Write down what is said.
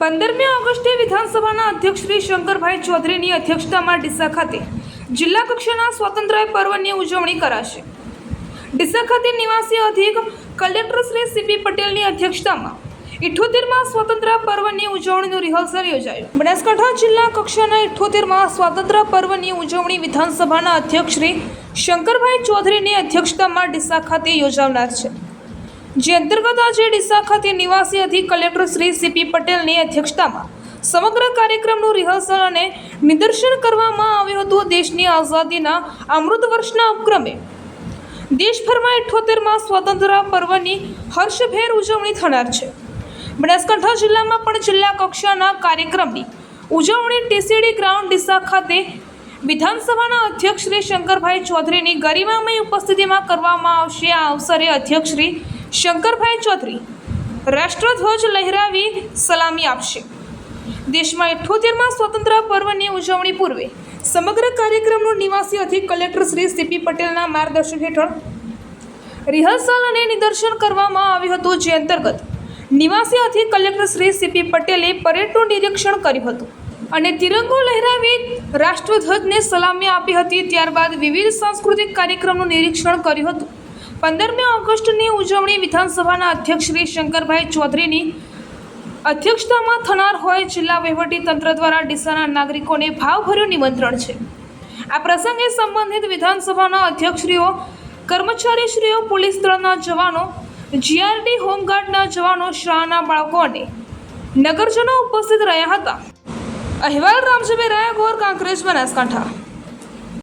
પંદરમી ઓગસ્ટે વિધાનસભાના અધ્યક્ષ શ્રી શંકરભાઈ ચૌધરીની અધ્યક્ષતામાં ડીસા ખાતે જિલ્લા કક્ષાના સ્વાતંત્ર્ય પર્વની ઉજવણી કરાશે. ડીસા ખાતે નિવાસી અધિક કલેક્ટર શ્રી સીપી પટેલની અધ્યક્ષતામાં ઇઠોતેરમાં સ્વતંત્ર પર્વની ઉજવણીનું રિહર્સલ યોજાયું. બનાસકાંઠા જિલ્લા કક્ષાના ઇઠોતેરમાં સ્વાતંત્ર્ય પર્વની ઉજવણી વિધાનસભાના અધ્યક્ષ શ્રી શંકરભાઈ ચૌધરીની અધ્યક્ષતામાં ડીસા ખાતે યોજાનાર છે. જે અંતર્ગત આજે ડીસા ખાતે નિવાસી અધિક કલેક્ટર શ્રી સીપી પટેલની અધ્યક્ષતામાં સમગ્ર કાર્યક્રમનું રિહર્સલ અને નિદર્શન કરવામાં આવ્યું હતું દેશની આઝાદીના અમૃત વર્ષના ઉપક્રમે. દેશભરમાં ઇઠ્ઠોતેરમાં સ્વતંત્ર પર્વની હર્ષભેર ઉજવણી થનાર છે. બનાસકાંઠા જિલ્લામાં પણ જિલ્લા કક્ષાના કાર્યક્રમની ઉજવણી ટીસીડી ગ્રાઉન્ડ ડીસા ખાતે વિધાનસભાના અધ્યક્ષ શ્રી શંકરભાઈ ચૌધરીની ગરિમામય ઉપસ્થિતિમાં કરવામાં આવશે. આ અવસરે અધ્યક્ષ શ્રી શંકરભાઈ ચૌધરી રાષ્ટ્રધ્વજ લહેરાવી સલામી આપશે. દેશમાં ઇઠ્ઠોતેરમાં સ્વતંત્ર પર્વની ઉજવણી પૂર્વે સમગ્ર કાર્યક્રમનું નિવાસી અધિક કલેક્ટર શ્રી સીપી પટેલના માર્ગદર્શન હેઠળ રિહર્સલ અને નિદર્શન કરવામાં આવ્યું હતું જે અંતર્ગત નિવાસી અધિક કલેક્ટર શ્રી સીપી પટેલે પરેડનું નિરીક્ષણ કર્યું હતું અને તિરંગો લહેરાવી રાષ્ટ્રધ્વજને સલામી આપી હતી. ત્યારબાદ વિવિધ સાંસ્કૃતિક કાર્યક્રમનું નિરીક્ષણ કર્યું હતું. પંદરમી ઓગસ્ટની ઉજવણી વિધાનસભાના અધ્યક્ષ શ્રી શંકરભાઈ ચૌધરીની અધ્યક્ષતામાં થનાર હોય જિલ્લા તંત્ર દ્વારા ડીસાના નાગરિકોને ભાવભર્યું નિમંત્રણ છે. આ પ્રસંગે સંબંધિત વિધાનસભાના અધ્યક્ષશ્રીઓ, કર્મચારીશ્રીઓ, પોલીસ દળના જવાનો, જીઆરડી હોમગાર્ડના જવાનો, શાળાના બાળકો અને નગરજનો ઉપસ્થિત રહ્યા હતા. અહેવાલ, રામજીભાઈ ગોર કાંકરેજ, બનાસકાંઠા.